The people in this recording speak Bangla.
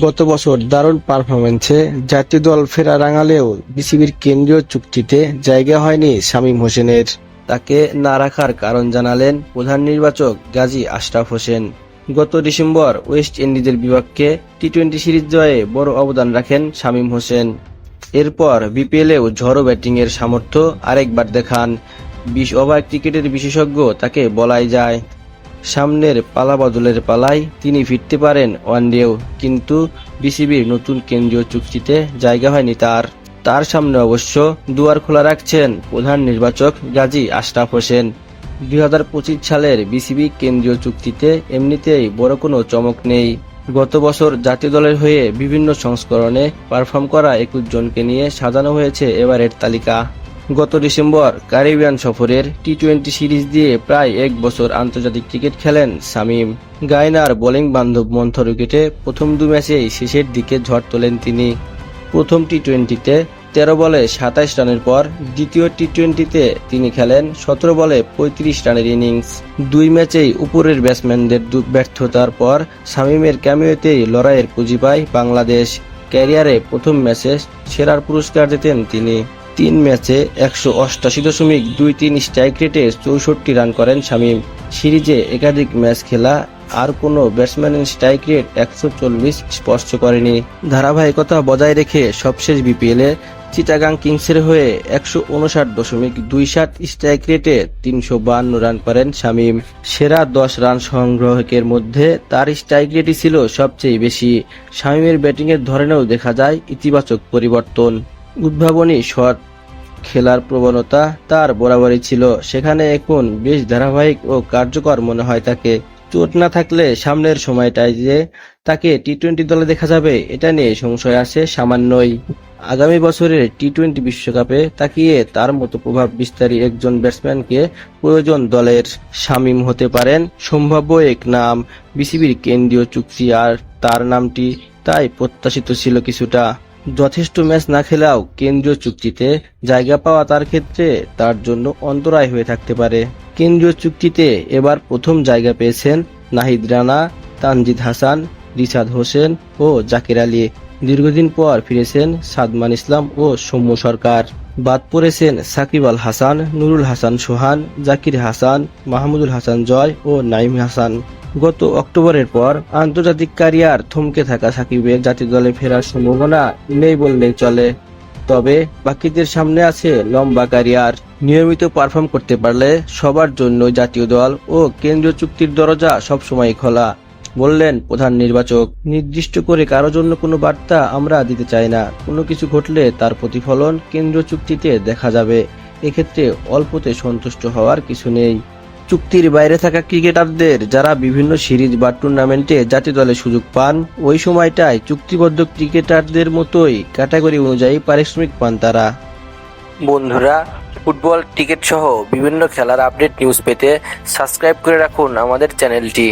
গত বছর দারুণ পারফরমেন্সে জাতীয় দল ফেরা রাঙালেও বিসিবির কেন্দ্রীয় চুক্তিতে জায়গা হয়নি শামীম হোসেনের। তাকে না রাখার কারণ জানালেন প্রধান নির্বাচক গাজী আশরাফ হোসেন। গত ডিসেম্বর ওয়েস্ট ইন্ডিজের বিপক্ষে টি টোয়েন্টি সিরিজ জয়ে বড় অবদান রাখেন শামীম হোসেন। এরপর বিপিএলেও ঝড়ো ব্যাটিংয়ের সামর্থ্য আরেকবার দেখান। বিশ ওভার ক্রিকেটের বিশেষজ্ঞ তাকে বলাই যায়। সামনের পালা বদলের পালায় তিনি ফিরতে পারেন ওয়ানডেও, কিন্তু বিসিবির নতুন কেন্দ্রীয় চুক্তিতে জায়গা হয়নি তার। তার সামনে অবশ্য দুয়ার খোলা রাখছেন প্রধান নির্বাচক গাজী আশরাফ হোসেন। দু হাজার পঁচিশ সালের বিসিবি কেন্দ্রীয় চুক্তিতে এমনিতেই বড় কোনো চমক নেই। গত বছর জাতীয় দলের হয়ে বিভিন্ন সংস্করণে পারফর্ম করা একুশ জনকে নিয়ে সাজানো হয়েছে এবারের তালিকা। গত ডিসেম্বর ক্যারিবিয়ান সফরের টি টোয়েন্টি সিরিজ দিয়ে প্রায় এক বছর আন্তর্জাতিক ক্রিকেট খেলেন শামীম গায়নার বোলিং বান্ধব মন্থর উইকেটে প্রথম দু ম্যাচেই শেষের দিকে ঝড় তোলেন তিনি। প্রথম টি টোয়েন্টিতে তেরো বলে সাতাইশ রানের পর দ্বিতীয় টি টোয়েন্টিতে তিনি খেলেন সতেরো বলে পঁয়ত্রিশ রানের ইনিংস। দুই ম্যাচেই উপরের ব্যাটসম্যানদের ব্যর্থতার পর শামীমের ক্যামিওতেই লড়াইয়ের পুঁজি পায় বাংলাদেশ। ক্যারিয়ারে প্রথম ম্যাচে সেরার পুরস্কার দিতেন তিনি। তিন ম্যাচে একশো অষ্টাশি দশমিক দুই তিন স্ট্রাইক রেটে চৌষট্টি রান করেন শামীম। সিরিজে একাধিক ম্যাচ খেলা, আর কোনো ব্যাটসম্যানের স্ট্রাইক রেট একশো চল্লিশ স্পর্শ করেনি। ধারাবাহিকতা বজায় রেখে সবশেষ বিপিএলে চিটাগাং কিংসের হয়ে একশো উনষাট দশমিক দুই সাত স্ট্রাইক রেটে তিনশো বান্ন রান করেন শামীম। সেরা দশ রান সংগ্রাহকের মধ্যে তার স্ট্রাইক রেটই ছিল সবচেয়ে বেশি। শামীমের ব্যাটিংয়ের ধরনেও দেখা যায় ইতিবাচক পরিবর্তন। উদ্ভাবনী শট খেলার প্রবণতা তার বরাবরই ছিল। সেখানে এখন বেশ ধারাবাহিক ও কার্যকর মনে হয় তাকে। চোট না থাকলে সামনের সময়টায় যে তাকে টি টোয়েন্টি দলে দেখা যাবে, এটা নিয়ে সংশয় আছে সামান্যই। আগামী বছরের টি টোয়েন্টি বিশ্বকাপে তাকিয়ে তার মতো প্রভাব বিস্তারী একজন ব্যাটসম্যানকে প্রয়োজন দলের শামীম হতে পারেন। সম্ভাব্য এক নাম বিসিবির কেন্দ্রীয় চুক্তি আর তার নামটি তাই প্রত্যাশিত ছিল কিছুটা। যথেষ্ট ম্যাচ না খেলেও কেন্দ্রীয় চুক্তিতে জায়গা পাওয়া তার ক্ষেত্রে তার জন্য অন্তরায় হয়ে থাকতে পারে। কেন্দ্রীয় চুক্তিতে এবার প্রথম জায়গা পেয়েছেন নাহিদ রানা, তানজিদ হাসান, রিশাদ হোসেন ও জাকির আলী। দীর্ঘদিন পর ফিরেছেন সাদমান ইসলাম ও সৌম্য সরকার। বাদ পড়েছেন সাকিব আল হাসান, নুরুল হাসান সোহান, জাকির হাসান, মাহমুদুল হাসান জয় ও নাইম হাসান। গত অক্টোবরের পর আন্তর্জাতিক ক্যারিয়ার থমকে থাকা সাকিবের জাতীয় দলে ফেরার সম্ভাবনা নেই বললেই চলে। তবে বাকিদের সামনে আছে লম্বা ক্যারিয়ার। নিয়মিত পারফর্ম করতে পারলে সবার জন্য জাতীয় দল ও কেন্দ্রীয় চুক্তির দরজা সবসময় খোলা, বললেন প্রধান নির্বাচক। নির্দিষ্ট করে কারও জন্য কোনো বার্তা আমরা দিতে চাই না। কোনো কিছু ঘটলে তার প্রতিফলন কেন্দ্রীয় চুক্তিতে দেখা যাবে। এক্ষেত্রে অল্পতে সন্তুষ্ট হওয়ার কিছু নেই। চুক্তির বাইরে থাকা ক্রিকেটারদের যারা বিভিন্ন সিরিজ বা টুর্নামেন্টে জাতীয় দলে সুযোগ পান, ওই সময়টায় চুক্তিবদ্ধ ক্রিকেটারদের মতোই ক্যাটাগরি অনুযায়ী পারিশ্রমিক পান তারা। বন্ধুরা, ফুটবল টিকিট সহ বিভিন্ন খেলার আপডেট নিউজ পেতে সাবস্ক্রাইব করে রাখুন আমাদের চ্যানেলটি।